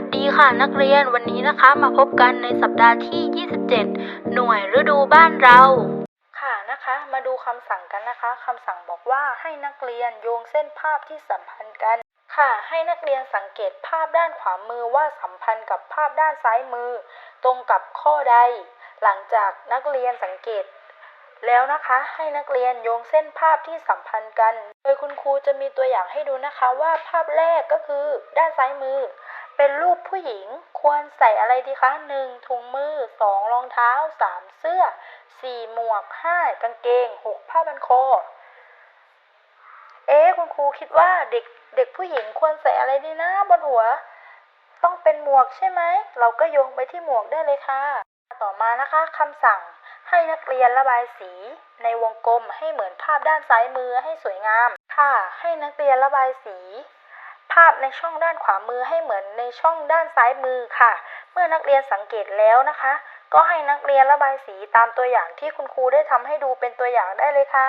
สดีค่ะนักเรียนวันนี้นะคะมาพบกันในสัปดาห์ที่ 27 หน่วยฤดูบ้านเรา ค่ะนะคะ มาดูคำสั่งกันนะคะคำสั่งบอกว่าให้นักเรียนโยงเส้นภาพที่สัมพันธ์กัน ค่ะ ให้นักเรียนสังเกตภาพด้านขวามือว่าสัมพันธ์กับภาพด้านซ้ายมือ ตรงกับข้อใด หลังจากนักเรียนสังเกต แล้วนะคะให้นักเรียนโยงเส้นภาพที่สัมพันธ์กัน โดยคุณครูจะมีตัวอย่างให้ดูนะคะว่าภาพแรกก็คือด้านซ้ายมือ เป็นรูปผู้หญิงควรใส่อะไรดีคะหนึ่งถุงมือสองรองเท้าสามเสื้อสี่หมวกห้ากางเกงหกผ้าบันคอ เอ๊คุณครูคิดว่าเด็กเด็กผู้หญิงควรใส่อะไรดีนะบนหัว ต้องเป็นหมวกใช่ไหม เราก็โยงไปที่หมวกได้เลยค่ะ ต่อมานะคะคำสั่งให้นักเรียนระบายสี ในวงกลมให้เหมือนภาพด้านซ้ายมือให้สวยงาม ค่ะ ให้นักเรียนระบายสี ภาพในช่องด้านขวามือให้เหมือนในช่องด้านซ้ายมือค่ะ เมื่อนักเรียนสังเกตแล้วนะคะ ก็ให้นักเรียนระบายสีตามตัวอย่างที่คุณครูได้ทำให้ดูเป็นตัวอย่างได้เลยค่ะ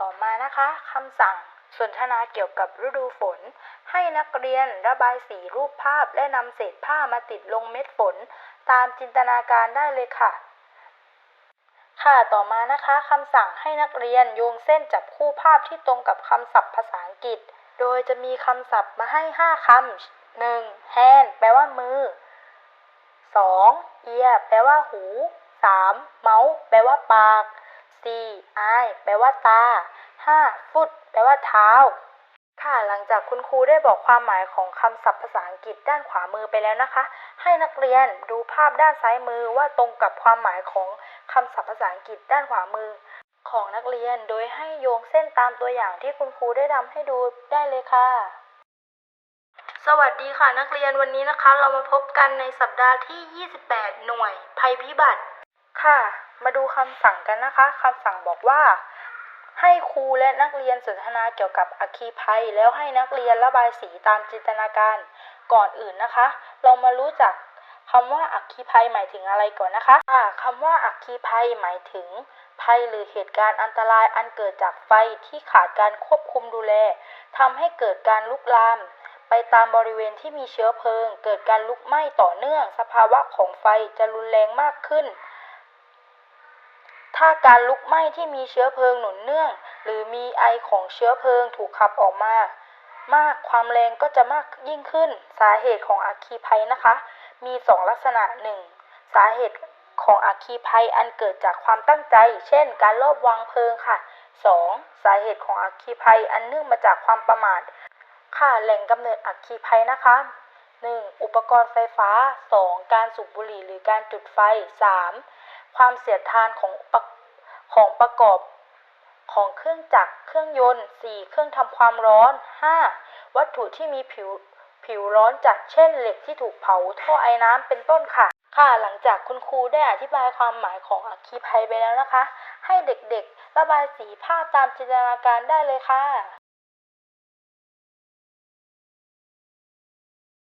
ต่อมานะคะคำสั่งสนทนาเกี่ยวกับฤดูฝน ให้นักเรียนระบายสีรูปภาพและนำเศษผ้ามาติดลงเม็ดฝน ตามจินตนาการได้เลยค่ะ ค่ะต่อมานะคะคำสั่งให้นักเรียนโยงเส้นจับคู่ภาพที่ตรงกับคำศัพท์ภาษาอังกฤษ โดยจะมีคำศัพท์มาให้ 5 คำหนึ่ง hand แปลว่ามือ 2. ear แปลว่าหู 3. mouth แปลว่าปาก 4. eye แปลว่าตา 5. foot แปลว่าเท้า ค่ะ หลังจากคุณครูได้บอกความหมายของคำศัพท์ภาษาอังกฤษด้านขวามือไปแล้วนะคะ ให้นักเรียนดูภาพด้านซ้ายมือว่าตรงกับความหมายของคำศัพท์ภาษาอังกฤษด้านขวามือ ของนักเรียนโดยให้โยงเส้นตามตัวอย่างที่คุณครูได้ทำให้ดูได้เลยค่ะ สวัสดีค่ะนักเรียนวันนี้นะคะ เรามาพบกันในสัปดาห์ที่ 28 หน่วย ภัยพิบัติ ค่ะ มาดูคำสั่งกันนะคะคำสั่งบอกว่า ให้ครูและนักเรียนสนทนาเกี่ยวกับอัคคีภัย แล้วให้นักเรียนระบายสีตามจินตนาการ ก่อนอื่นนะคะ เรามารู้จัก คำว่าอัคคีภัยหมายถึงอะไรก่อนนะคะอ่าคำว่าอัคคีภัยหมายถึง ภัยหรือเหตุการณ์อันตรายอันเกิดจากไฟที่ขาดการควบคุมดูแลทำให้เกิดการลุกลาม ไปตามบริเวณที่มีเชื้อเพลิง เกิดการลุกไหม้ต่อเนื่อง สภาวะของไฟจะรุนแรงมากขึ้น ถ้าการลุกไหม้ที่มีเชื้อเพลิงหนุนเนื่อง หรือมีไอของเชื้อเพลิงถูกขับออกมา มากความแรงก็จะมากยิ่งขึ้น สาเหตุของอัคคีภัยนะคะ มีสองลักษณะหนึ่งสาเหตุของอัคคีภัยอันเกิดจากความตั้งใจ เช่น การลอบวางเพลิงค่ะสองสาเหตุของอัคคีภัยอันเนื่องมาจากความประมาท ค่ะ แหล่งกำเนิดอัคคีภัยนะคะ 1. อุปกรณ์ไฟฟ้า 2. การสูบบุหรี่หรือการจุดไฟ 3. ความเสียดทานของของประกอบของเครื่องจักร เครื่องยนต์ 4. เครื่องทำความร้อน 5. วัตถุที่มีผิว ผิวร้อนจัดเช่นเหล็กที่ถูกเผาท่อไอ้น้ำเป็นต้นค่ะ ค่ะหลังจากคุณครูได้อธิบายความหมายของอัคคีภัยไปแล้วนะคะ ให้เด็กๆ ระบายสีภาพตามจินตนาการได้เลยค่ะ